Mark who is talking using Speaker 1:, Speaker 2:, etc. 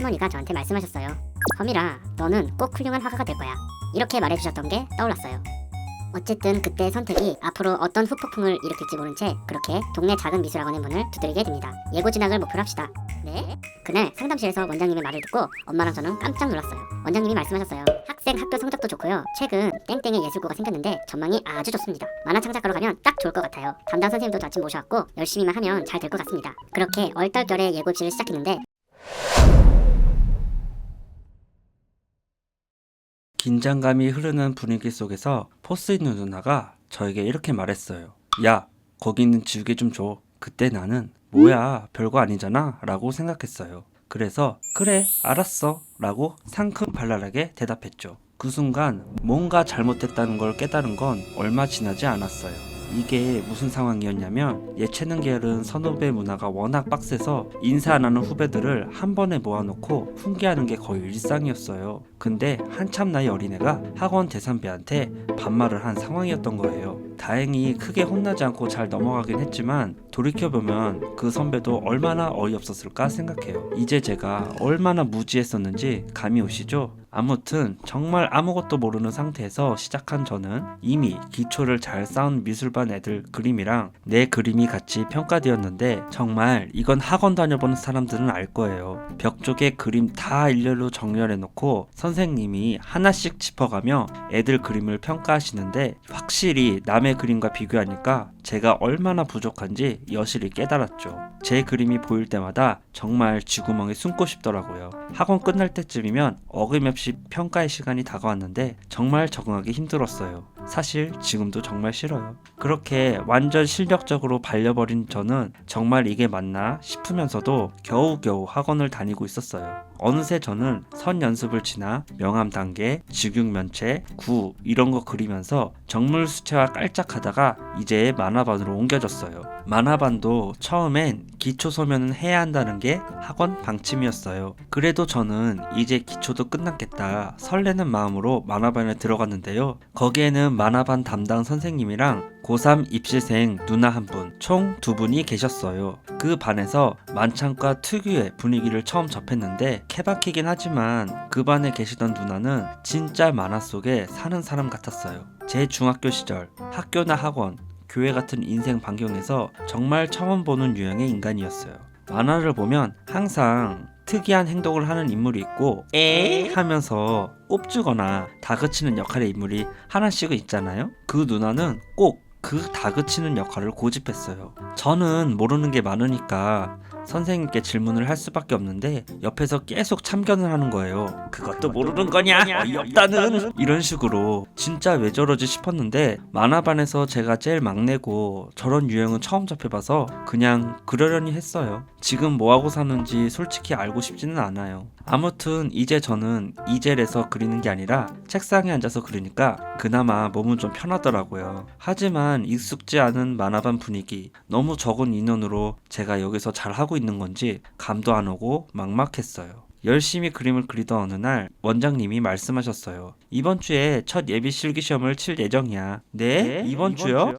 Speaker 1: 할머니가 저한테 말씀하셨어요. 허미라, 너는 꼭 훌륭한 화가가 될 거야. 이렇게 말해주셨던 게 떠올랐어요. 어쨌든 그때의 선택이 앞으로 어떤 후폭풍을 일으킬지 모른 채 그렇게 동네 작은 미술학원의 문을 두드리게 됩니다. 예고 진학을 목표로 합시다. 네? 그날 상담실에서 원장님의 말을 듣고 엄마랑 저는 깜짝 놀랐어요. 원장님이 말씀하셨어요. 학생 학교 성적도 좋고요. 최근 땡땡의 예술고가 생겼는데 전망이 아주 좋습니다. 만화 창작가로 가면 딱 좋을 것 같아요. 담당 선생님도 마침 모셔왔고 열심히만 하면 잘 될 것 같습니다. 그렇게 얼떨결에 예고지를 시작했는데
Speaker 2: 긴장감이 흐르는 분위기 속에서 포스 있는 누나가 저에게 이렇게 말했어요. 야, 거기 있는 지우개 좀 줘. 그때 나는 뭐야, 별거 아니잖아. 라고 생각했어요. 그래서 그래, 알았어. 라고 상큼 발랄하게 대답했죠. 그 순간 뭔가 잘못됐다는 걸 깨달은 건 얼마 지나지 않았어요. 이게 무슨 상황이었냐면 예체능 계열은 선후배 문화가 워낙 빡세서 인사 안 하는 후배들을 한 번에 모아놓고 훈계하는 게 거의 일상이었어요. 근데 한참 나이 어린애가 학원 대선배한테 반말을 한 상황이었던 거예요. 다행히 크게 혼나지 않고 잘 넘어가긴 했지만 돌이켜보면 그 선배도 얼마나 어이없었을까 생각해요. 이제 제가 얼마나 무지했었는지 감이 오시죠? 아무튼 정말 아무것도 모르는 상태에서 시작한 저는 이미 기초를 잘 쌓은 미술반 애들 그림이랑 내 그림이 같이 평가되었는데 정말 이건 학원 다녀보는 사람들은 알 거예요. 벽 쪽에 그림 다 일렬로 정렬해 놓고 선생님이 하나씩 짚어가며 애들 그림을 평가하시는데 확실히 남의 그림과 비교하니까 제가 얼마나 부족한지 여실히 깨달았죠. 제 그림이 보일 때마다 정말 쥐구멍에 숨고 싶더라고요. 학원 끝날 때쯤이면 어김없이 평가의 시간이 다가왔는데 정말 적응하기 힘들었어요. 사실 지금도 정말 싫어요. 그렇게 완전 실력적으로 발려버린 저는 정말 이게 맞나 싶으면서도 겨우겨우 학원을 다니고 있었어요. 어느새 저는 선 연습을 지나 명암 단계, 직육면체, 구 이런 거 그리면서 정물 수채화 깔짝하다가 이제 만화반으로 옮겨졌어요. 만화반도 처음엔 기초 소면은 해야 한다는 게 학원 방침이었어요. 그래도 저는 이제 기초도 끝났겠다 설레는 마음으로 만화반에 들어갔는데요. 거기에는 만화반 담당 선생님이랑 고3 입시생 누나 한 분, 총 두 분이 계셨어요. 그 반에서 만창과 특유의 분위기를 처음 접했는데 케바키긴 하지만 그 반에 계시던 누나는 진짜 만화 속에 사는 사람 같았어요. 제 중학교 시절 학교나 학원, 교회 같은 인생 반경에서 정말 처음 보는 유형의 인간이었어요. 만화를 보면 항상 특이한 행동을 하는 인물이 있고 에 하면서 꼽주거나 다그치는 역할의 인물이 하나씩은 있잖아요. 그 누나는 꼭 그 다그치는 역할을 고집했어요. 저는 모르는 게 많으니까 선생님께 질문을 할 수밖에 없는데 옆에서 계속 참견을 하는 거예요. 그것도 모르는 거냐? 어이없다는 이런 식으로 진짜 왜 저러지 싶었는데 만화반에서 제가 제일 막내고 저런 유형은 처음 접해봐서 그냥 그러려니 했어요. 지금 뭐하고 사는지 솔직히 알고 싶지는 않아요. 아무튼 이제 저는 이젤에서 그리는 게 아니라 책상에 앉아서 그리니까 그나마 몸은 좀 편하더라고요. 하지만 익숙지 않은 만화반 분위기, 너무 적은 인원으로 제가 여기서 잘 하고 있는 건지 감도 안 오고 막막했어요. 열심히 그림을 그리던 어느 날 원장님이 말씀하셨어요. 이번 주에 첫 예비 실기 시험을 칠 예정이야. 네? 이번 주요?